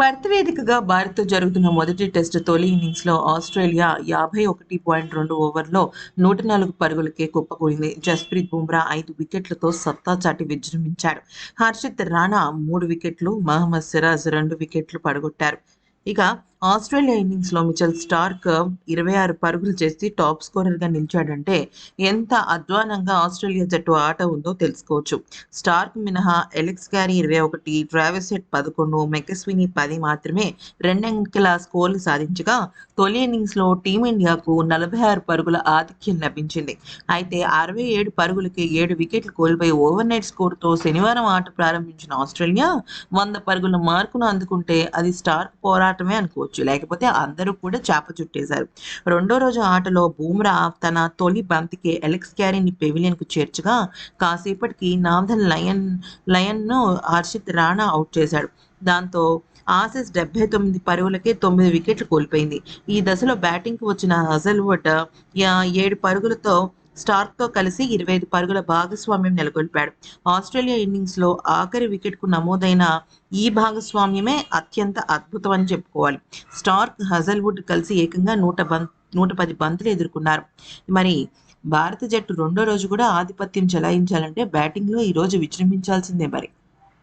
Perth వేదికగా భారత్తో జరుగుతున్న మొదటి టెస్టు తొలి ఇన్నింగ్స్లో ఆస్ట్రేలియా యాభై ఒకటి పాయింట్ రెండు ఓవర్లో నూట నాలుగు పరుగులకే కుప్పకూడింది జస్ప్రీత్ బుమ్రా ఐదు వికెట్లతో సత్తా చాటి విజృంభించాడు. హర్షిత్ రాణా మూడు వికెట్లు మహమ్మద్ సిరాజ్ రెండు వికెట్లు పడగొట్టారు. ఇక ఆస్ట్రేలియా ఇన్నింగ్స్లో మిచెల్ స్టార్క్ ఇరవై ఆరు పరుగులు చేసి టాప్ స్కోరర్గా నిలిచాడంటే ఎంత అధ్వానంగా ఆస్ట్రేలియా జట్టు ఆట ఉందో తెలుసుకోవచ్చు. స్టార్క్ మినహా ఎలెక్స్ గ్యారీ ఇరవై ఒకటి ట్రావెసెట్ పదకొండు మెకస్విని పది మాత్రమే రెండంకెల స్కోర్లు సాధించగా తొలి ఇన్నింగ్స్లో టీమిండియాకు నలభై ఆరు పరుగుల ఆధిక్యం లభించింది. అయితే అరవై ఏడు పరుగులకి ఏడు వికెట్లు కోల్పోయి ఓవర్ నైట్ స్కోర్తో శనివారం ఆట ప్రారంభించిన ఆస్ట్రేలియా వంద పరుగుల మార్కును అందుకుంటే అది స్టార్క్ పోరాటమే అనుకోవచ్చు. లేకపోతే అందరూ కూడా చేప చుట్టేశారు. రెండో రోజు ఆటలో బూమ్రా తన తొలి బంతికి ఎలెక్స్ క్యారీని పెవిలియన్కు చేర్చగా కాసేపటికి నాథన్ లయన్ లయన్ను హర్షిత్ రాణా అవుట్ చేశాడు. దాంతో ఆసిస్ డెబ్బై తొమ్మిది పరుగులకే తొమ్మిది వికెట్లు కోల్పోయింది. ఈ దశలో బ్యాటింగ్కి వచ్చిన హజల్వుడ్ ఏడు పరుగులతో స్టార్క్తో కలిసి ఇరవై ఐదు పరుగుల భాగస్వామ్యం నెలకొల్పాడు. ఆస్ట్రేలియా ఇన్నింగ్స్లో ఆఖరి వికెట్కు నమోదైన ఈ భాగస్వామ్యమే అత్యంత అద్భుతం అని చెప్పుకోవాలి. స్టార్క్ హజల్వుడ్ కలిసి ఏకంగా నూట బం నూట పది బంతులు ఎదుర్కొన్నారు. మరి భారత జట్టు రెండో రోజు కూడా ఆధిపత్యం చెలాయించాలంటే బ్యాటింగ్లో ఈ రోజు విజృంభించాల్సిందే మరి.